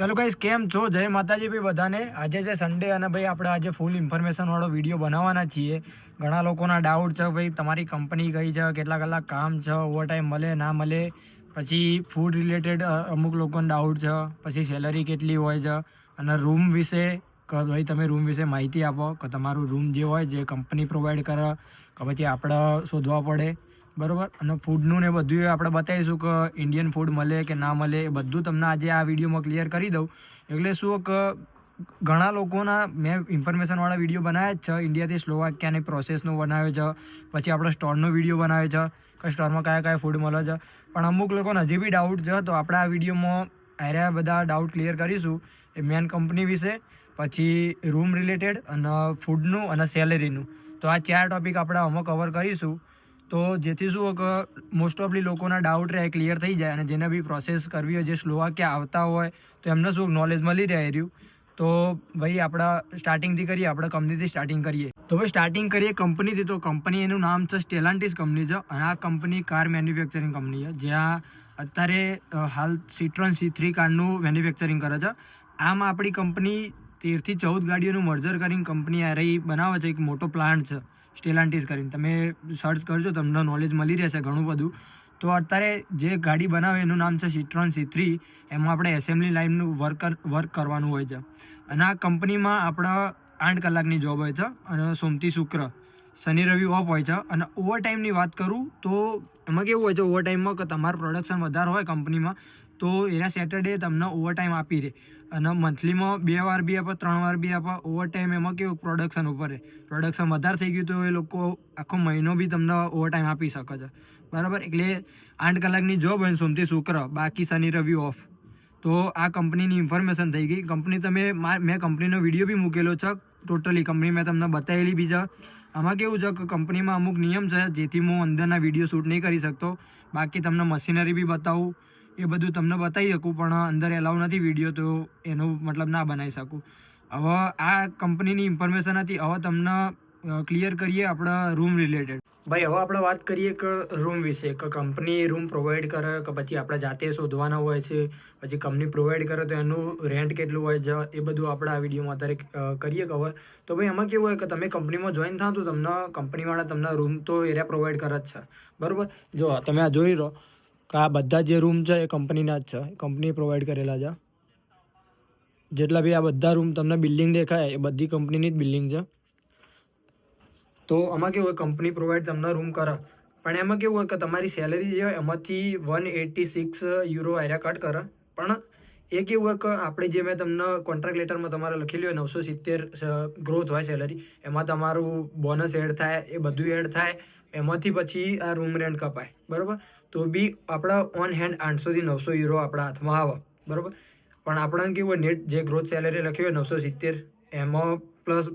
ચાલો ગાઈસ કેમ છો? જય માતાજી ભાઈ બધાને. આજે છે સન્ડે અને ભાઈ આપણે આજે ફૂલ ઇન્ફોર્મેશન વાળો વીડિયો બનાવવાના છીએ. ઘણા લોકોના ડાઉટ છે ભાઈ, તમારી કંપની કઈ છે, કેટલા કલાક કામ છે ઓવર ટાઈમ મળે, ના મળે. પછી ફૂડ રિલેટેડ અમુક લોકોને ડાઉટ છે. પછી સેલરી કેટલી હોય છે. અને રૂમ વિશે ભાઈ તમે રૂમ વિશે માહિતી આપો. કે, તમારું રૂમ જે હોય, જે કંપની પ્રોવાઈડ કરે, કે, પછી આપણે શોધવા પડે. બરોબર? અને ફૂડનું ને બધું આપણે બતાવીશું કે ઇન્ડિયન ફૂડ મળે કે ના મળે એ બધું તમને આજે આ વિડીયોમાં ક્લિયર કરી દઉં. એટલે શું કે ઘણા લોકોના મેં ઇન્ફોર્મેશનવાળા વીડિયો બનાવ્યા જ છે. ઇન્ડિયાથી સ્લોવાક્યાની પ્રોસેસનો બનાવ્યો છે. પછી આપણે સ્ટોરનો વીડિયો બનાવ્યો છે કે સ્ટોરમાં કયા કયા ફૂડ મળે છે. પણ અમુક લોકોને હજી બી ડાઉટ છે, તો આપણે આ વિડીયોમાં આર્યા બધા ડાઉટ ક્લિયર કરીશું એ મેન કંપની વિશે. પછી રૂમ રિલેટેડ અને ફૂડનું અને સેલેરીનું તો આ ચાર ટોપિક આપણે આમાં કવર કરીશું. તો જેથી શું કે મોસ્ટ ઓફલી લોકોના ડાઉટ રહે ક્લિયર થઈ જાય અને જેને બી પ્રોસેસ કરવી હોય, જે સ્લોવાક્યા આવતા હોય, તો એમને શું નોલેજ મળી રહે રહ્યું. તો ભાઈ આપણા સ્ટાર્ટિંગથી કરીએ, આપણે કંપનીથી સ્ટાર્ટિંગ કરીએ. તો ભાઈ સ્ટાર્ટિંગ કરીએ કંપનીથી તો કંપની એનું નામ છે સ્ટેલાન્ટિસ કંપની છે અને આ કંપની કાર મેન્યુફેક્ચરિંગ કંપની છે. જ્યાં અત્યારે હાલ સિટ્રોન સી થ્રી કારનું મેન્યુફેક્ચરિંગ કરે છે. આમ આપણી કંપની તેરથી ચૌદ ગાડીઓનું મર્જર કરીને કંપની આ રહી બનાવે છે, એક મોટો પ્લાન્ટ છે. સ્ટેલાન્ટિસ કરીને. તમે સર્ચ કરજો, તમને નોલેજ મળી રહેશે ઘણું બધું. તો અત્યારે જે ગાડી બનાવે, એનું નામ છે સિટ્રોન સી થ્રી એમાં આપણે એસેમ્બલી લાઇનનું વર્ક વર્ક કરવાનું હોય છે. અને આ કંપનીમાં આપણા આઠ કલાકની જોબ હોય છે, અને સોમથી શુક્ર. શનિ રવિ ઓફ હોય છે. અને ઓવરટાઈમની વાત કરું તો એમાં કેવું હોય છે ઓવરટાઈમમાં કે તમારું પ્રોડક્શન વધારે હોય કંપનીમાં તો એના સેટરડે તમને ઓવરટાઈમ આપી રહે અને મંથલીમાં બે વાર બી આપે, ત્રણ વાર બી આપે ઓવરટાઈમ એમાં કેવું પ્રોડક્શન ઉપર રહે. પ્રોડક્શન વધારે થઈ ગયું તો એ લોકો આખો મહિનો બી તમને ઓવરટાઈમ આપી શકે છે. બરાબર? એટલે આઠ કલાકની જોબ હોય સોમથી શુક્ર, બાકી શનિ રવિ ઓફ તો આ કંપનીની ઇન્ફોર્મેશન થઈ ગઈ. કંપની તમે મેં કંપનીનો વીડિયો બી મૂકેલો છે. ટોટલી કંપની મેં તમને બતાવેલી બી છે. આમાં કેવું છે કે કંપનીમાં અમુક નિયમ છે, જેથી હું અંદરના વીડિયો શૂટ નહીં કરી શકતો. બાકી તમને મશીનરી બી બતાવું, એ બધું તમને બતાવી શકું, પણ અંદર એલાઉ નથી વીડિયો તો એનો મતલબ ના બનાવી શકું. હવે આ કંપનીની ઇન્ફોર્મેશન હતી, હવે તમને ક્લિયર કરીએ આપણા રૂમ રિલેટેડ ભાઈ, હવે આપણે વાત કરીએ કે રૂમ વિશે, કે કંપની રૂમ પ્રોવાઈડ કરે, કે પછી આપણે જાતે શોધવાના હોય છે, પછી કંપની પ્રોવાઈડ કરે તો એનું રેન્ટ કેટલું હોય છે એ બધું આપણે આ વિડીયોમાં અત્યારે કરીએ કવર તો ભાઈ, એમાં કેવું હોય કે તમે કંપનીમાં જોઈન થાવ તો તમને કંપનીવાળા તમને રૂમ તો એરિયા પ્રોવાઈડ કરે જ છે. બરાબર? જો તમે આ જોઈ રહો કે આ બધા જે રૂમ છે એ કંપનીના જ છે. કંપની પ્રોવાઈડ કરેલા છે. જેટલા બી આ બધા રૂમ તમને બિલ્ડિંગ દેખાય, એ બધી કંપનીની જ બિલ્ડિંગ છે. તો આમાં કેવું હોય કંપની પ્રોવાઈડ તમને રૂમ કરે પણ એમાં કેવું હોય કે તમારી સેલરી જે હોય, એમાંથી વન એટી સિક્સ યુરો આર્યા કટ કરે પણ એ કેવું હોય કે આપણે જે મેં તમને કોન્ટ્રાક્ટ લેટરમાં તમારે લખેલું હોય, નવસો સિત્તેર ગ્રોથ હોય સેલરી એમાં તમારું બોનસ એડ થાય, એ બધું એડ થાય, એમાંથી પછી આ રૂમ રેન્ટ કપાય. બરાબર? તો બી આપણા ઓન હેન્ડ આઠસોથી નવસો યુરો આપણા હાથમાં આવે. બરાબર? પણ આપણને કેવું હોય નેટ જે ગ્રોથ સેલરી લખી હોય, નવસો સિત્તેર, એમાં પ્લસ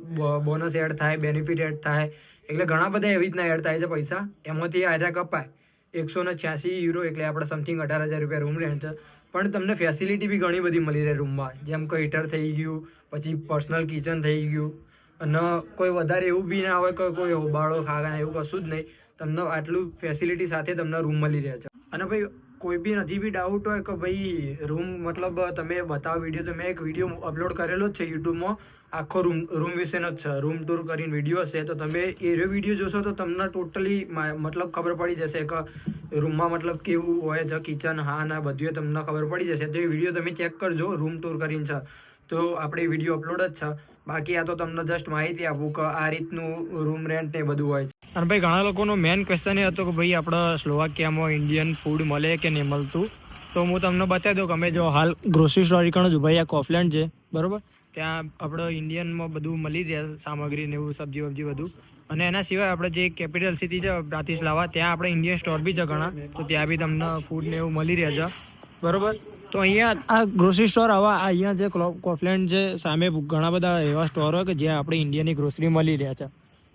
બોનસ એડ થાય બેનિફિટ એડ થાય. એટલે ઘણા બધા એવી રીતના એડ થાય છે પૈસા. એમાંથી આર્યા કપાય એકસો ને છ્યાસી યુરો એટલે આપણે સમથિંગ અઢાર હજાર રૂપિયા રૂમ રેન્ટ પણ તમને ફેસિલિટી બી ઘણી બધી મળી રહે રૂમમાં જેમ કે હીટર થઈ ગયું, પછી પર્સનલ કિચન થઈ ગયું. અને કોઈ વધારે એવું બી ના હોય કે કોઈ હોબાળો, ખાગા, એવું કશું જ નહીં. તમને આટલું ફેસિલિટી સાથે તમને રૂમ મળી રહે છે. અને ભાઈ, કોઈ બી હજી બી ડાઉટ હોય કે ભાઈ રૂમ મતલબ તમે બતાવો વીડિયો તો મેં એક વીડિયો અપલોડ કરેલો જ છે યુટ્યુબમાં આખો રૂમ રૂમ વિશેનો જ છે. રૂમ ટૂર કરીને વીડિયો હશે તો તમે એ વીડિયો જોશો તો તમને ટોટલી મતલબ ખબર પડી જશે કે રૂમમાં મતલબ કેવું હોય છે કિચન હા, ના બધું તમને ખબર પડી જશે. તો એ વીડિયો તમે ચેક કરજો રૂમ ટૂર કરીને છે. તો આપણે વીડિયો અપલોડ જ છે. બાકી આ તો તમને જસ્ટ માહિતી આપું કે આ રીતનું રૂમ રેન્ટ ને બધું હોય છે. અને ભાઈ ઘણા લોકોનો મેન ક્વેશ્ચન એ હતો કે ભાઈ આપણે સ્લોવાકિયામાં ઇન્ડિયન ફૂડ મળે કે નહીં મળતું? તો હું તમને બતાવી દઉં કે અમે જો હાલ ગ્રોસરી સ્ટોર કણ છું ભાઈ આ કોફલેન્ડ છે બરોબર? ત્યાં આપણે ઇન્ડિયનમાં બધું મળી જાય સામગ્રી ને એવું, સબ્જી વબ્જી બધું. અને એના સિવાય આપણે જે કેપિટલ સિટી છે બ્રાતિસ્લાવા ત્યાં આપણે ઇન્ડિયન સ્ટોર બી છે ઘણા. તો ત્યાં બી તમને ફૂડ ને એવું મળી રહે છે. બરોબર? તો અહીંયા આ ગ્રોસરી સ્ટોર આવા અહીંયા જે કોફલેન્ડ છે સામે ઘણા બધા એવા સ્ટોર હોય કે જ્યાં આપણે ઇન્ડિયાની ગ્રોસરી મળી રહ્યા છે.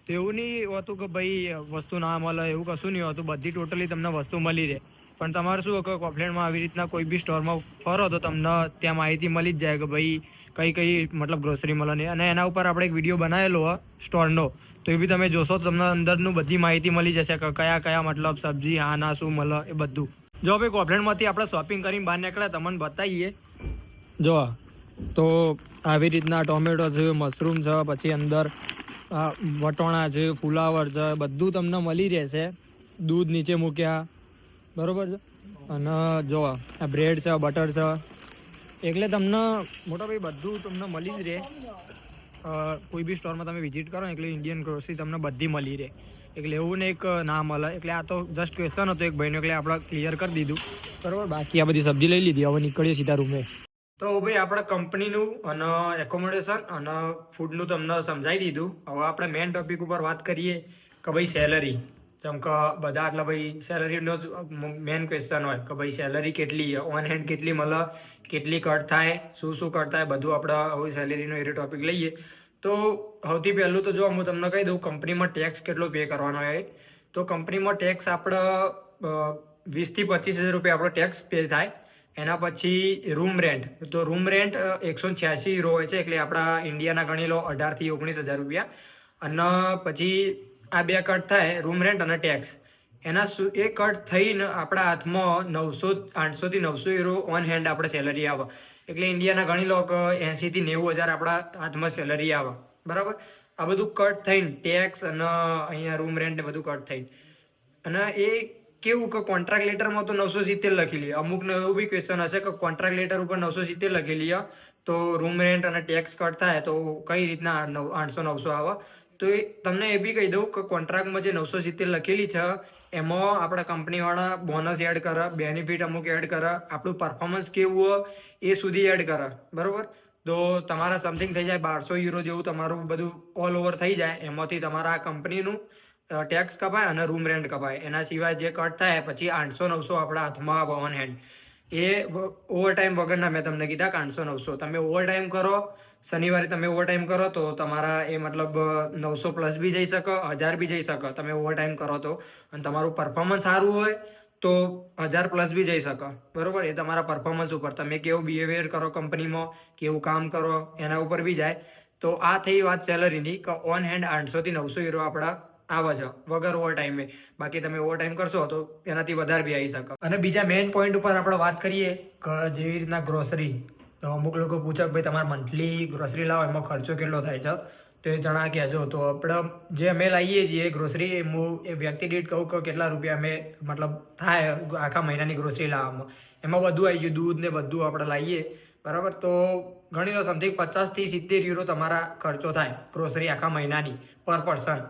તો એવું નહીં હોતું કે ભાઈ, વસ્તુ ના મળે, એવું કશું નહીં હોતું. બધી ટોટલી તમને વસ્તુ મળી રહે. પણ તમારે શું કે કોફલેન્ડમાં આવી રીતના કોઈ બી સ્ટોરમાં ફરો તો તમને ત્યાં માહિતી મળી જ જાય કે ભાઈ કઈ કઈ મતલબ ગ્રોસરી મળે નહીં. અને એના ઉપર આપણે એક વીડિયો બનાવેલો સ્ટોરનો. તો એ બી તમે જોશો, તો તમને અંદરનું બધી માહિતી મળી જશે કયા કયા મતલબ સબ્જી, હા, ના, શું મળે, એ બધું. જો ભાઈ કોફલેન્ડમાંથી આપણે શોપિંગ કરીને બહાર નીકળ્યા, તમને બતાવીએ જો, તો આવી રીતના ટોમેટો છે, મશરૂમ છે, પછી અંદર વટોણા છે, ફુલાવર છે, બધું તમને મળી રહેશે. દૂધ નીચે મૂક્યા. બરાબર છે? અને જો, આ બ્રેડ છે બટર છે એટલે તમને મોટા ભાઈ બધું તમને મળી જ રહે. કોઈ બી સ્ટોરમાં તમે વિઝિટ કરો એટલે ઇન્ડિયન ગ્રોસરી તમને બધી મળી રહે. એટલે એવું ને એક ના મળે. એટલે આ તો જસ્ટ ક્વેશ્ચન હતો એક ભાઈનો, એટલે આપણે ક્લિયર કરી દીધું. બરોબર, બાકી આ બધી સબ્જી લઈ લીધી. હવે નીકળીએ સીધા રૂમે તો ભાઈ આપણે કંપનીનું અને એકોમોડેશન અને ફૂડનું તમને સમજાવી દીધું. હવે આપણે મેઇન ટોપિક ઉપર વાત કરીએ કે ભાઈ સેલરી જેમ કે બધા એટલે ભાઈ સેલરીનો જ મેઇન ક્વેશ્ચન હોય કે ભાઈ સેલરી કેટલી ઓન હેન્ડ કેટલી મળે કેટલી કટ થાય? શું શું કટ થાય? બધું આપણે હવે સેલરીનો એ ટોપિક લઈએ. તો સૌથી પહેલું તો જો હું તમને કહી દઉં કંપનીમાં ટેક્સ કેટલો પે કરવાનો હોય. તો કંપનીમાં ટેક્સ આપણે વીસથી પચીસ હજાર રૂપિયા આપણો ટેક્સ પે થાય. એના પછી રૂમ રેન્ટ તો રૂમ રેન્ટ એકસો છ્યાસી યુરો હોય છે, એટલે આપણા ઇન્ડિયાના ગણી લો અઢારથી ઓગણીસ હજાર રૂપિયા. અને પછી આ બે કટ થાય રૂમ રેન્ટ અને ટેક્સ એના એ કટ થઈને આપણા હાથમાં નવસો આઠસોથી નવસો યુરો ઓન હેન્ડ આપણે સેલરી આવે. એટલે ઇન્ડિયાના ઘણી લોકો એંસીથી નેવું હજાર આપણા હાથમાં સેલરી આવે. બરાબર? આ બધું કટ થઈને ટેક્સ અને અહીંયા રૂમ રેન્ટ ને બધું કટ થઈને. અને એ કેવું કે કોન્ટ્રાક્ટ લેટરમાં તો નવસો સિત્તેર લખી લે અમુકનો એવું બી ક્વેશ્ચન હશે કે કોન્ટ્રાક્ટ લેટર ઉપર નવસો સિત્તેર લખી લે તો રૂમ રેન્ટ અને ટેક્સ કટ થાય તો કઈ રીતના આઠસો નવસો આવે? તો એ તમને એ બી કહી દઉં કે કોન્ટ્રાક્ટમાં જે નવસો સિત્તેર લખેલી છે, એમાં આપણા કંપનીવાળા બોનસ એડ કરે બેનિફિટ અમુક એડ કરે, આપણું પરફોર્મન્સ કેવું હોય એ સુધી એડ કરે, બરાબર? તો તમારા સમથિંગ થઈ જાય બારસો યુરો જેવું તમારું બધું ઓલ ઓવર થઈ જાય, એમાંથી તમારા આ કંપનીનું ટેક્સ કપાય અને રૂમ રેન્ટ કપાય. એના સિવાય જે કટ થાય પછી આઠસો નવસો આપણા હાથમાં આવે ઓન હેન્ડ એ ઓવરટાઈમ વગરના મેં તમને કીધા આઠસો નવસો. તમે ઓવરટાઈમ કરો, શનિવારે તમે ઓવરટાઈમ કરો તો તમારા એ મતલબ, નવસો પ્લસ બી જઈ શકો, હજાર બી જઈ શકો. તમે ઓવરટાઈમ કરો તો. અને તમારું પરફોર્મન્સ સારું હોય તો હજાર પ્લસ બી જઈ શકો. બરાબર? એ તમારા પરફોર્મન્સ ઉપર. તમે કેવું બિહેવિયર કરો કંપનીમાં, કેવું કામ કરો, એના ઉપર બી જાય. તો આ થઈ વાત સેલરીની કે ઓન હેન્ડ આઠસોથી નવસો યુરો આપણા આવે છે, વગર ઓવર ટાઈમે બાકી તમે ઓવર ટાઈમ કરશો તો એનાથી વધારે બી આવી શકે. અને બીજા મેઇન પોઈન્ટ ઉપર આપણે વાત કરીએ, કે, જેવી રીતના ગ્રોસરી તો અમુક લોકો પૂછે કે ભાઈ, તમારે મંથલી ગ્રોસરી લાવો, એમાં ખર્ચો કેટલો થાય છે? તો એ જણા કહેજો તો આપણે જે અમે લાવીએ છીએ ગ્રોસરી હું એ વ્યક્તિ દીઠ કહું કે કેટલા રૂપિયા અમે, મતલબ થાય આખા મહિનાની ગ્રોસરી લાવવામાં. એમાં બધું આવી ગયું દૂધ ને બધું આપણે લાવીએ બરાબર? તો ગણી લો સમથિંગ પચાસથી સિત્તેર યુરો તમારા ખર્ચો થાય ગ્રોસરી આખા મહિનાની પર પર્સન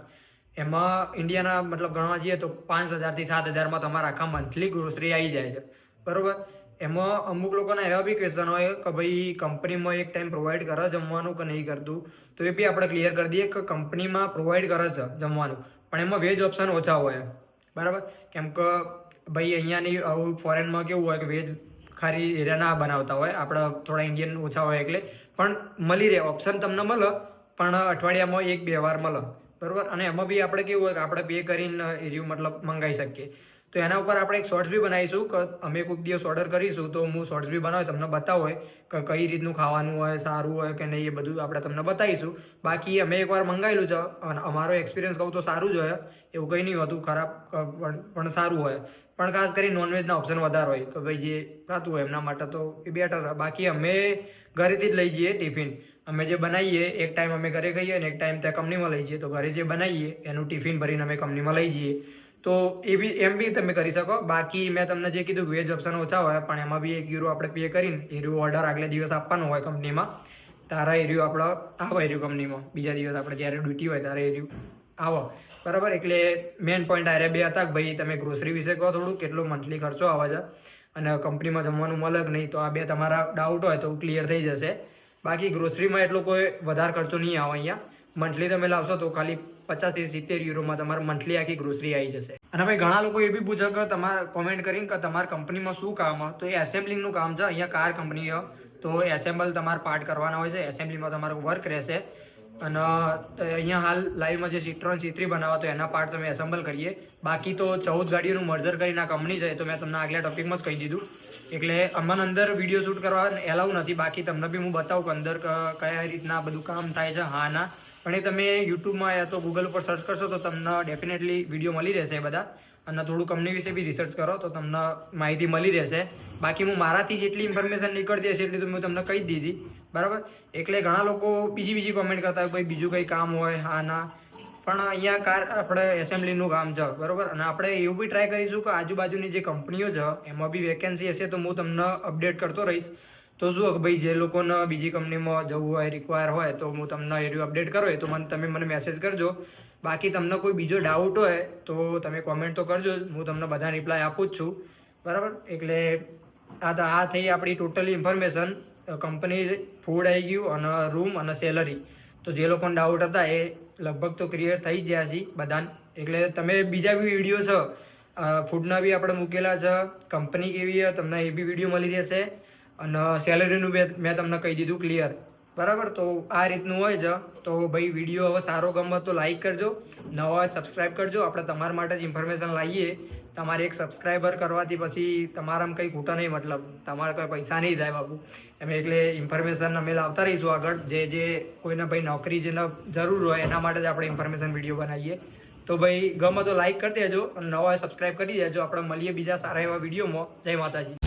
એમાં ઇન્ડિયાના મતલબ ગણવા જઈએ તો પાંચ હજારથી સાત હજારમાં તમારા આખા મંથલી ગ્રોસરી આવી જાય છે. બરોબર? એમાં અમુક લોકોના એવા બી ક્વેશ્ચન હોય કે ભાઈ કંપનીમાં એક ટાઈમ પ્રોવાઈડ કરે જમવાનું કે નહીં કરતું? તો એ બી આપણે ક્લિયર કરી દઈએ કે કંપનીમાં પ્રોવાઈડ કરે છે જમવાનું. પણ એમાં વેજ ઓપ્શન ઓછા હોય બરાબર? કેમ કે ભાઈ અહીંયાની આવું ફોરેનમાં કેવું હોય કે વેજ ખાલી એરિયા ના બનાવતા હોય. આપણે થોડા ઇન્ડિયન ઓછા હોય એટલે. પણ મળી રહે. ઓપ્શન તમને મળે, પણ અઠવાડિયામાં એક બે વાર મળે. બરોબર? અને એમાં બી આપણે કેવું હોય કે આપણે પે કરીને એરિયું મતલબ મંગાવી શકીએ. તો એના ઉપર આપણે એક શોર્ટ્સ બી બનાવીશું કે અમે કોઈક દિવસ ઓર્ડર કરીશું તો હું શોર્ટ્સ બી બનાવું તમને બતાવો હોય કે કઈ રીતનું ખાવાનું હોય, સારું હોય કે નહીં, એ બધું આપણે તમને બતાવીશું. બાકી અમે એકવાર મંગાવેલું છે અને અમારો એક્સપિરિયન્સ કહું તો સારું જ હોય. એવું કંઈ નહીં હોતું, ખરાબ પણ સારું હોય. પણ ખાસ કરી નોનવેજના ઓપ્શન વધારે હોય કે ભાઈ જે ખાતું હોય એમના માટે તો એ બેટર બાકી અમે ઘરેથી જ લઈ જઈએ ટિફિન અમે જે બનાવીએ, એક ટાઈમ અમે ઘરે ખાઈએ અને એક ટાઈમ ત્યાં કંપનીમાં લઈ જઈએ. તો ઘરે જે બનાવીએ, એનું ટિફિન ભરીને અમે કંપનીમાં લઈ જઈએ. તો એ બી, એમ બી તમે કરી શકો. બાકી મેં તમને જે કીધું વેજ ઓપ્શન ઓછા હોય, પણ એમાં બી એક યુરો આપણે પે કરીને એરિયો ઓર્ડર આગલે દિવસ આપવાનો હોય કંપનીમાં. તારા એરિયો આપણો, આવે એર્યું કંપનીમાં. બીજા દિવસ આપણે જ્યારે ડ્યુટી હોય ત્યારે એરિયો આવો. બરાબર? એટલે મેઇન પોઈન્ટ આરે બે હતા કે ભાઈ, તમે ગ્રોસરી વિશે કહો થોડું, કેટલો મંથલી ખર્ચો આવે છે અને કંપનીમાં જમવાનું મળે કે નહીં, તો આ બે તમારા ડાઉટ હોય તો ક્લિયર થઈ જશે. બાકી ગ્રોસરીમાં એટલો કોઈ વધારે ખર્ચો નહીં આવે અહીંયા. મંથલી તમે લાવશો તો ખાલી પચાસથી સિત્તેર યુરોમાં તમારે મંથલી આખી ગ્રોસરી આવી જશે. અને ભાઈ ઘણા લોકો એ બી પૂછે કે તમારે કોમેન્ટ કરીને કે તમારા કંપનીમાં શું કામ તો એ એસેમ્બલિંગનું કામ છે, અહીંયા કાર કંપની તો એસેમ્બલ તમારે પાર્ટ કરવાના હોય છે એસેમ્બલીમાં તમારું વર્ક રહેશે. અને અહીંયા હાલ લાઈવમાં જે સિટ્રોન સી થ્રી બનાવો તો એના પાર્ટ્સ અમે એસેમ્બલ કરીએ. બાકી તો ચૌદ ગાડીઓનું મર્જર કરીને આ કંપની છે તો મેં તમને આગલા ટોપિકમાં જ કહી દીધું. એટલે અમને અંદર વીડિયો શૂટ કરવા એલાઉ નથી. બાકી તમને બી હું બતાવું કે અંદર કયા રીતના બધું કામ થાય છે, હા, ના. પણ એ તમે યુટ્યુબમાં યા તો ગૂગલ ઉપર સર્ચ કરશો તો તમને ડેફિનેટલી વીડિયો મળી રહેશે બધા. અને થોડું કંપની વિશે બી રિસર્ચ કરો તો તમને માહિતી મળી રહેશે. બાકી હું મારાથી જેટલી ઇન્ફોર્મેશન નીકળતી હશે એટલી તો મેં તમને કહી દીધી. બરાબર? એટલે ઘણા લોકો બીજી બીજી કોમેન્ટ કરતા હોય ભાઈ બીજું કંઈ કામ હોય, હા, ના. પણ અહીંયા કાર આપણે એસેમ્બલીનું કામ છે બરાબર? અને આપણે એવું બી ટ્રાય કરીશું કે આજુબાજુની જે કંપનીઓ છે એમાં બી વેકેન્સી હશે તો હું તમને અપડેટ કરતો રહીશ. તો શું કે ભાઈ, જે લોકોને બીજી કંપનીમાં જવું હોય રિક્વાયર હોય, તો હું તમને એરિયો અપડેટ કરો તો મને, તમે મને મેસેજ કરજો. બાકી તમને કોઈ બીજો ડાઉટ હોય, તો તમે કોમેન્ટ તો કરજો. હું તમને બધા રિપ્લાય આપું જ છું. બરાબર? એટલે આ તો આ થઈ આપણી ટોટલી ઇન્ફોર્મેશન કંપની ફૂડ આવી ગયું અને રૂમ અને સેલરી તો જે લોકોને ડાઉટ હતા એ લગભગ તો ક્લિયર થઈ ગયા છે બધાને. એટલે તમે બીજા બી વીડિયો છે ફૂડના બી આપણે મૂકેલા છે કંપની કેવી છે, તમને એ બી વીડિયો મળી રહેશે. અને સેલરીનું બી, મેં તમને કહી દીધું ક્લિયર બરાબર? તો આ રીતનું હોય છે. તો ભાઈ વીડિયો હવે સારો ગમે તો લાઈક કરજો. નવા સબસ્ક્રાઈબ કરજો. આપણે તમારા માટે જ ઇન્ફોર્મેશન લાવીએ. તમારે એક સબસ્ક્રાઈબર કરવાથી પછી તમારામાં કંઈ ખૂટે નહીં, મતલબ તમારે કોઈ પૈસા નહીં થાય બાબુ એમ એટલે ઇન્ફોર્મેશન અમે લાવતા રહીશું આગળ. જે જે કોઈને ભાઈ નોકરી જેને જરૂર હોય એના માટે જ આપણે ઇન્ફોર્મેશન વીડિયો બનાવીએ. તો ભાઈ ગમે તો લાઈક કરી દેજો અને નવા સબસ્ક્રાઈબ કરી દેજો. આપણે મળીએ બીજા સારા એવા વિડીયોમાં જય માતાજી.